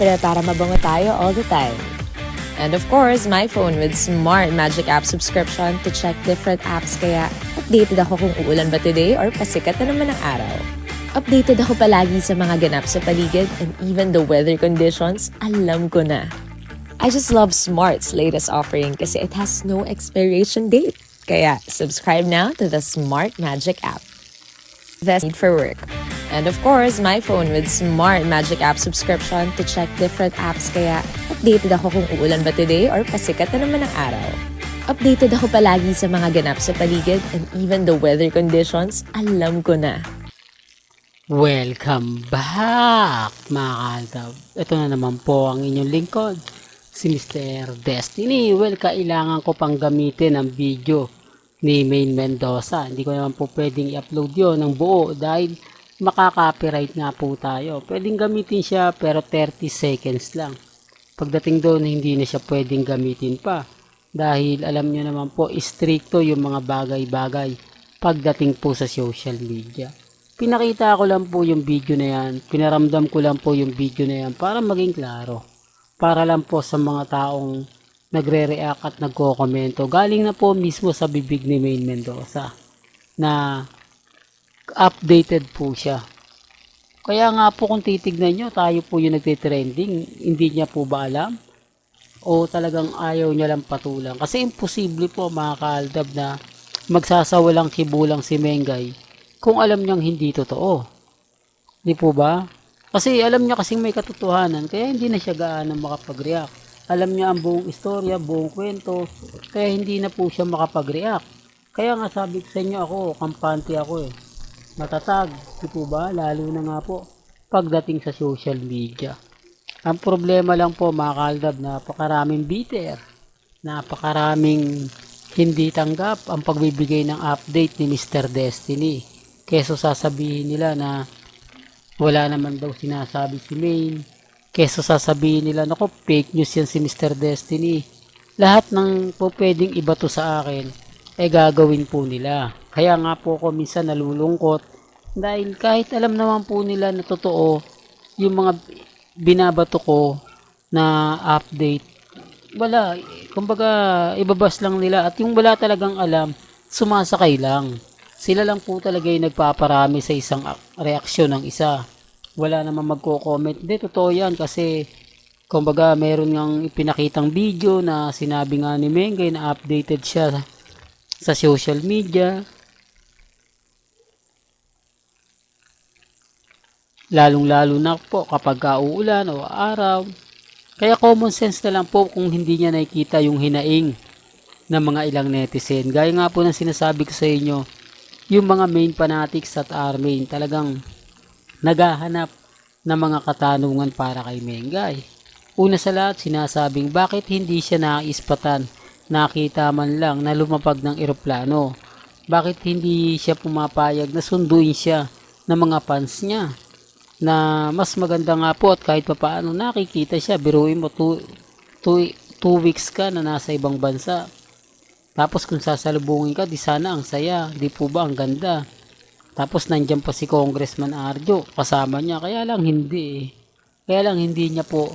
syempre para mabango tayo all the time. And of course, my phone with Smart Magic App subscription to check different apps kaya updated ako kung uulan ba today or pasikat na naman ang araw. Updated ako palagi sa mga ganap sa paligid and even the weather conditions, alam ko na. I just love Smart's latest offering kasi it has no expiration date. Kaya subscribe now to the Smart Magic app. That's need for work. And of course, my phone with Smart Magic app subscription to check different apps kaya updated ako kung uulan ba today or pasikat na naman ang araw. Updated ako palagi sa mga ganap sa paligid and even the weather conditions, alam ko na. Welcome back, mga kaltab. Ito na naman po ang inyong lingkod, si Mr. Destiny. Well, kailangan ko pang gamitin ang video ni Main Mendoza. Hindi ko naman po pwedeng i-upload yon ng buo dahil makaka-copyright nga po tayo. Pwedeng gamitin siya pero 30 seconds lang. Pagdating doon, hindi na siya pwedeng gamitin pa. Dahil alam nyo naman po, stricto yung mga bagay-bagay pagdating po sa social media. Pinakita ko lang po yung video na yan. Pinaramdam ko lang po yung video na yan para maging klaro. Para lang po sa mga taong nagre-react at nagko-komento. Galing na po mismo sa bibig ni Main Mendoza na updated po siya. Kaya nga po kung titignan nyo, tayo po yung nagtitrending. Hindi niya po ba alam? O talagang ayaw niya lang patulang? Kasi imposible po mga kaaldab na magsasawalang kibulang si Mengay kung alam niyang hindi totoo. Di po ba? Kasi alam niya kasing may katotohanan, kaya hindi na siya gaano makapag-react. Alam niya ang buong istorya, buong kwento, kaya hindi na po siya makapag-react. Kaya nga sabi ko sa inyo ako, kampante ako eh. Matatag, di po ba? Lalo na nga po, pagdating sa social media. Ang problema lang po mga kaldab, napakaraming bitter, napakaraming hindi tanggap ang pagbibigay ng update ni Mr. Destiny. Keso sasabihin nila na wala naman daw sinasabi si Maine. Keso sasabihin nila, naku, fake news yan si Mr. Destiny. Lahat ng po pwedeng iba to sa akin, eh gagawin po nila. Kaya nga po ako minsan nalulungkot dahil kahit alam naman po nila na totoo yung mga binabato ko na update, wala, kumbaga ibabas lang nila at yung wala talagang alam, sumasakay lang sila lang po talaga yung nagpaparami sa isang reaksyon ng isa. Wala naman magko-comment. Hindi, totoo yan kasi kumbaga meron ngang ipinakitang video na sinabi nga ni Mengay na updated siya sa social media. Lalong-lalo na po kapag kauulan o araw. Kaya common sense na lang po kung hindi niya nakikita yung hinaing ng mga ilang netizen. Gaya nga po ng sinasabi ko sa inyo, yung mga main fanatics at armain talagang naghahanap ng mga katanungan para kay Mengay. Una sa lahat, sinasabing bakit hindi siya naispatan, nakita man lang na lumapag ng eroplano. Bakit hindi siya pumapayag na sunduin siya ng mga fans niya? Na mas maganda nga po at kahit papaano nakikita siya, biruin mo 2 weeks ka na nasa ibang bansa tapos kung sasalubungin ka, di sana ang saya. Di po ba ang ganda? Tapos nandyan pa si Congressman Arjo, kasama niya. Kaya lang hindi eh. Kaya lang hindi niya po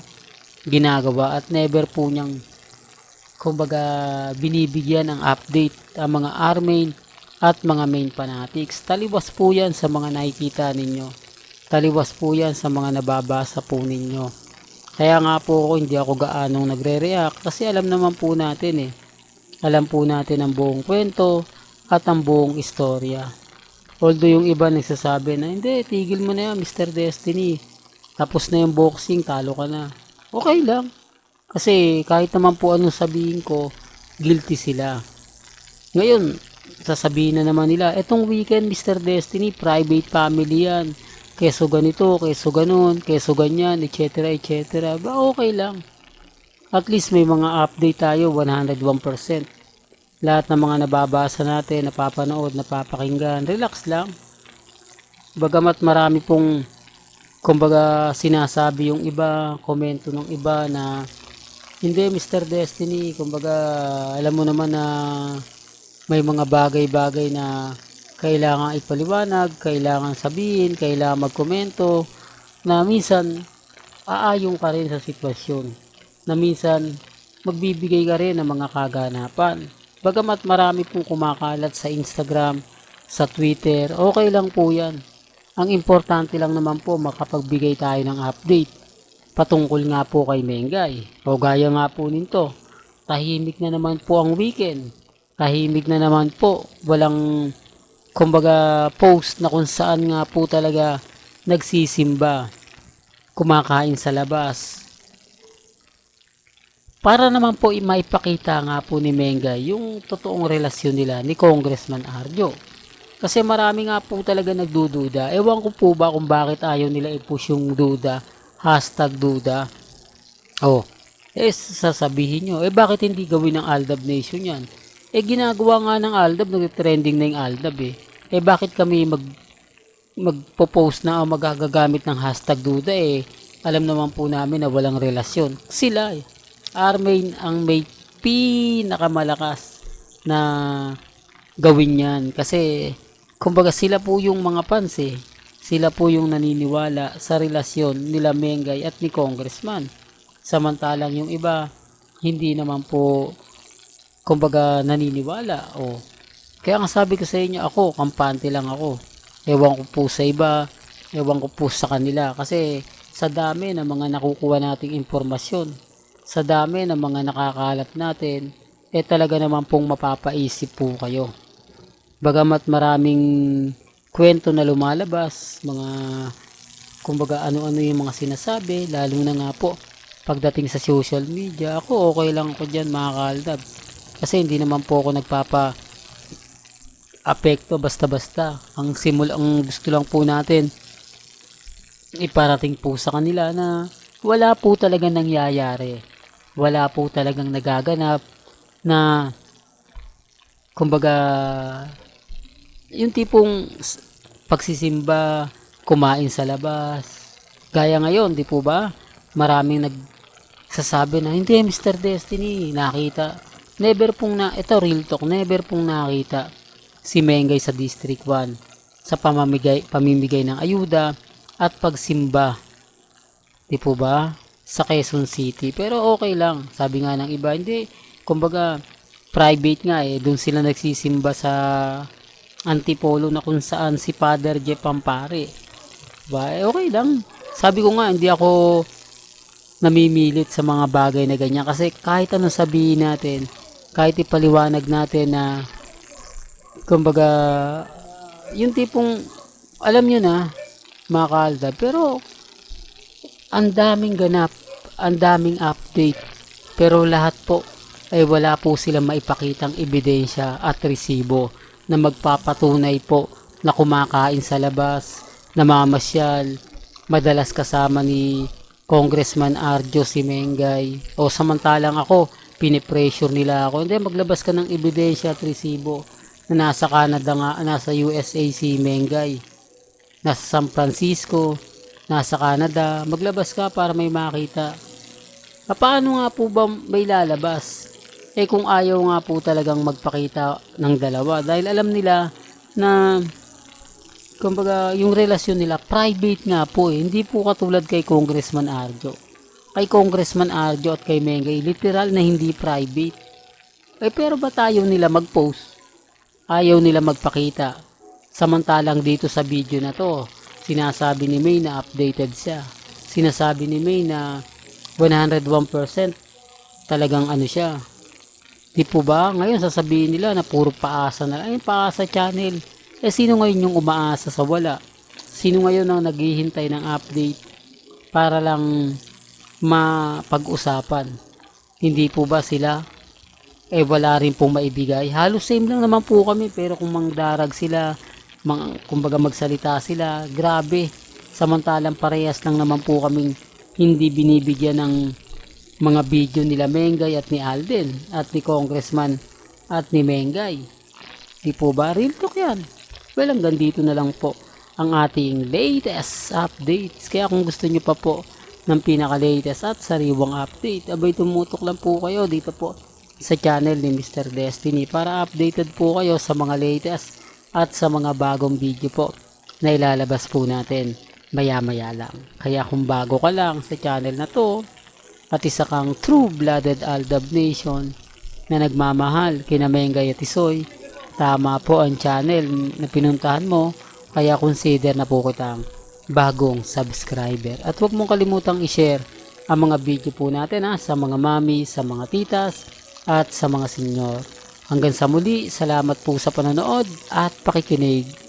ginagawa at never po niyang kumbaga binibigyan ng update ang mga armain at mga main fanatics. Taliwas po yan sa mga nakikita ninyo. Taliwas po yan sa mga nababasa po ninyo. Kaya nga po ako hindi ako gaanong nagre-react kasi alam naman po natin eh alam po natin ang buong kwento at ang buong istorya. Although yung iba nagsasabi na, hindi, tigil mo na yan, Mr. Destiny. Tapos na yung boxing, talo ka na. Okay lang. Kasi kahit naman po anong sabihin ko, guilty sila. Ngayon, sasabihin na naman nila, etong weekend, Mr. Destiny, private family yan. Keso ganito, keso ganon, keso ganyan, etc. etc. Ba, okay lang. At least may mga update tayo 101% lahat ng mga nababasa natin, napapanood, napapakinggan, relax lang. Bagamat marami pong kumbaga sinasabi yung iba, komento ng iba na hindi Mr. Destiny, kumbaga alam mo naman na may mga bagay-bagay na kailangan ipaliwanag, kailangan sabihin, kailangan magkomento na minsan aayong ka rin sa sitwasyon na minsan magbibigay ka rin ng mga kaganapan. Bagamat marami pong kumakalat sa Instagram, sa Twitter, okay lang po yan. Ang importante lang naman po makapagbigay tayo ng update patungkol nga po kay Mengay. O gaya nga po nito, tahimik na naman po ang weekend. Tahimik na naman po, walang kumbaga post na kung saan nga po talaga nagsisimba, kumakain sa labas. Para naman po maipakita nga po ni Mengay yung totoong relasyon nila ni Congressman Arjo. Kasi marami nga po talaga nagdududa. Ewan ko po ba kung bakit ayaw nila i-push yung duda, hashtag duda. Oh, eh sasabihin nyo, eh bakit hindi gawin ng Aldab Nation yan? Eh ginagawa nga ng Aldab, nag-trending na yung Aldab eh. Eh bakit kami mag magpo-post na o magagagamit ng hashtag duda eh alam naman po namin na walang relasyon. Sila eh. Armain ang may pinakamalakas na gawin yan. Kasi, kumbaga sila po yung mga fans eh. Sila po yung naniniwala sa relasyon nila Mengay at ni Congressman. Samantalang yung iba, hindi naman po, kumbaga naniniwala. O, kaya nga sabi ko sa inyo, ako, kampante lang ako. Ewan ko po sa iba, ewan ko po sa kanila. Kasi, sa dami ng mga nakukuha nating impormasyon, sa dami ng mga nakakalat natin, eh talaga naman pong mapapaisip po kayo. Bagamat maraming kwento na lumalabas, mga kumbaga ano-ano yung mga sinasabi, lalo na nga po pagdating sa social media, ako okay lang ako dyan mga kaaldab. Kasi hindi naman po ako nagpapa apekto basta-basta. Ang simul ang gusto lang po natin iparating po sa kanila na wala po talaga nangyayari. Wala po talagang nagaganap na kumbaga yung tipong pagsisimba, kumain sa labas. Gaya ngayon, di po ba? Maraming nagsasabi na, hindi, Mr. Destiny, nakita. Never pong na, ito real talk, never pong nakita si Mengay sa District 1 sa pamamigay, pamimigay ng ayuda at pagsimba. Di po ba? Sa Quezon City. Pero okay lang. Sabi nga ng iba, hindi. Kumbaga, private nga eh. Doon sila nagsisimba sa Antipolo na kung saan si Father Jeff Pampare. Ba, eh, okay lang. Sabi ko nga, hindi ako namimilit sa mga bagay na ganyan. Kasi kahit anong sabihin natin, kahit ipaliwanag natin na kumbaga, yung tipong, alam nyo na, mga kaalda, pero ang daming ganap, ang daming update, pero lahat po ay wala po silang maipakitang ebidensya at resibo na magpapatunay po na kumakain sa labas, namamasyal, madalas kasama ni Congressman Arjo Simengay o samantalang ako, pinipressure nila ako, hindi maglabas ka ng ebidensya at resibo na nasa Canada nga, nasa USA si Mengay nasa San Francisco, nasa Canada, maglabas ka para may makita. Paano nga po ba may lalabas? Eh kung ayaw nga po talagang magpakita ng dalawa dahil alam nila na kumbaga yung relasyon nila private nga po eh. Hindi po katulad kay Congressman Arjo. Kay Congressman Arjo at kay Mengay, literal na hindi private. Eh pero ba tayo nila mag-post? Ayaw nila magpakita. Samantalang dito sa video na to, sinasabi ni May na updated siya. Sinasabi ni May na 101% talagang ano siya. Di po ba? Ngayon sasabihin nila na puro paasa na lang. Ay, paasa channel. Eh, sino ngayon yung umaasa sa wala? Sino ngayon ang naghihintay ng update para lang mapag-usapan? Hindi po ba sila eh wala rin pong maibigay. Halos same lang naman po kami pero kung mangdarag sila, mang, kumbaga magsalita sila, grabe. Samantalang parehas lang naman po kaming hindi binibigyan ng mga video nila Mengay at ni Alden at ni Congressman at ni Mengay. Di po ba? Real talk yan. Well, hanggang dito na lang po ang ating latest updates. Kaya kung gusto nyo pa po ng pinaka-latest at sariwang update, abay tumutok lang po kayo dito po sa channel ni Mr. Destiny para updated po kayo sa mga latest at sa mga bagong video po na ilalabas po natin. maya-maya lang. Kaya kung bago ka lang sa channel na to, at isa kang true-blooded Aldab Nation na nagmamahal kina Mengay at Isoy, tama po ang channel na pinuntahan mo, kaya consider na po kitang bagong subscriber. At huwag mong kalimutang i-share ang mga video po natin ha, sa mga mami, sa mga titas, at sa mga senyor. Hanggang sa muli, salamat po sa panonood at pakikinig.